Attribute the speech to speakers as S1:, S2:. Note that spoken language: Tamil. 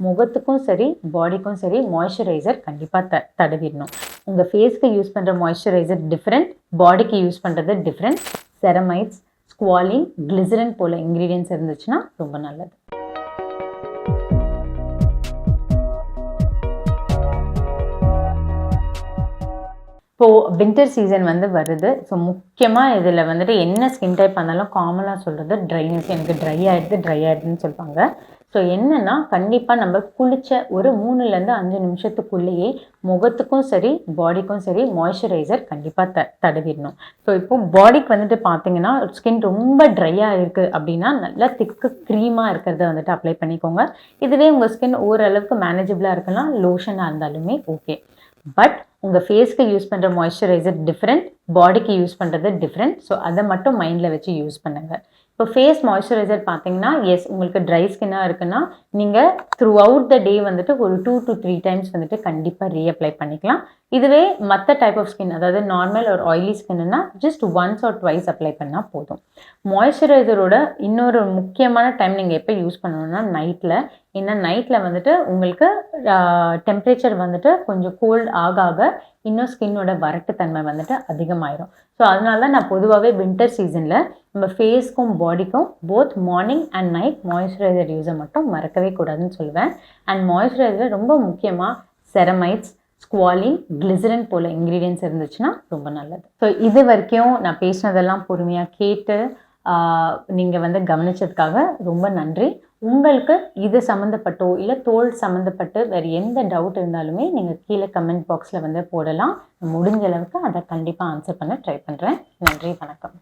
S1: முகத்துக்கும் சரி பாடிக்கும் சரி மாய்ஸ்சரைசர் கண்டிப்பாக த தடவிடணும். உங்கள் ஃபேஸ்க்கு யூஸ் பண்ணுற மாய்ஸ்சரைசர் டிஃப்ரெண்ட் பாடிக்கு யூஸ் பண்ணுறது டிஃப்ரெண்ட் செரமைட்ஸ் ஸ்குவாலின் கிளிசரின் போல் இன்க்ரீடியன்ஸ் இருந்துச்சுன்னா ரொம்ப நல்லது. இப்போது வின்டர் சீசன் வந்து வருது. ஸோ முக்கியமாக இதில் வந்துட்டு என்ன ஸ்கின் டைப் பண்ணாலும் காமனாக சொல்கிறது ட்ரைனஸ் எனக்கு ட்ரை ஆகிடுது ட்ரை ஆகிடுதுன்னு சொல்லுவாங்க. ஸோ என்னென்னா கண்டிப்பாக நம்ம குளித்த ஒரு மூணுலேருந்து அஞ்சு நிமிஷத்துக்குள்ளேயே முகத்துக்கும் சரி பாடிக்கும் சரி மாய்ஸ்சரைசர் கண்டிப்பாக த தடவிடணும். ஸோ இப்போ பாடிக்கு வந்துட்டு பார்த்தீங்கன்னா ஸ்கின் ரொம்ப ட்ரையாக இருக்குது அப்படின்னா நல்லா திக்கு க்ரீமாக இருக்கிறத வந்துட்டு அப்ளை பண்ணிக்கோங்க. இதுவே உங்கள் ஸ்கின் ஓரளவுக்கு மேனேஜபிளாக இருக்கலாம் லோஷனாக இருந்தாலுமே ஓகே பட் உங்கள் ஃபேஸ்க்கு யூஸ் பண்ணுற மாய்ஸ்சரைசர் டிஃப்ரெண்ட் பாடிக்கு யூஸ் பண்ணுறது டிஃப்ரெண்ட் ஸோ அதை மட்டும் மைண்டில் வச்சு யூஸ் பண்ணுங்கள் இப்போ ஃபேஸ் மாய்ஸ்சரைசர் பார்த்தீங்கன்னா எஸ் உங்களுக்கு ட்ரை ஸ்கின்னாக இருக்குன்னா நீங்கள் த்ரூ அவுட் த டே வந்துட்டு ஒரு டூ டு த்ரீ டைம்ஸ் வந்துட்டு கண்டிப்பாக ரீஅப்ளை பண்ணிக்கலாம். இதுவே மற்ற டைப் ஆஃப் ஸ்கின் அதாவது நார்மல் ஒரு oily ஸ்கின்னுன்னா just once or twice apply பண்ணால் போதும். மாய்ஸ்சரைசரோட இன்னொரு முக்கியமான டைம் நீங்கள் எப்போ யூஸ் பண்ணணும்னா நைட்டில் ஏன்னா நைட்டில் வந்துட்டு உங்களுக்கு டெம்பரேச்சர் வந்துட்டு கொஞ்சம் கோல்ட் ஆக ஆக இன்னும் ஸ்கின்னோட வறட்டுத்தன்மை வந்துட்டு அதிகமாயிரும். ஸோ அதனால தான் நான் பொதுவாகவே வின்டர் சீசனில் நம்ம ஃபேஸ்க்கும் பாடிக்கும் both morning and night moisturiser யூஸை மட்டும் மறக்கவே கூடாதுன்னு சொல்லுவேன். அண்ட் மாய்ஸ்சரைசர் ரொம்ப முக்கியமாக செரமைட்ஸ் ஸ்குவாலின் கிளிசரின் போல் இன்க்ரீடியன்ஸ் இருந்துச்சுன்னா ரொம்ப நல்லது. ஸோ இது வரைக்கும் நான் பேசினதெல்லாம் பொறுமையாக கேட்டு நீங்கள் வந்து கவனிச்சதுக்காக ரொம்ப நன்றி. உங்களுக்கு இது சம்மந்தப்பட்டோ இல்லை தோல் சம்மந்தப்பட்டு வேறு எந்த டவுட் இருந்தாலுமே நீங்கள் கீழே கமெண்ட் பாக்ஸில் வந்து போடலாம். முடிஞ்ச அளவுக்கு அதை கண்டிப்பாக ஆன்சர் பண்ண ட்ரை பண்ணுறேன் நன்றி வணக்கம்.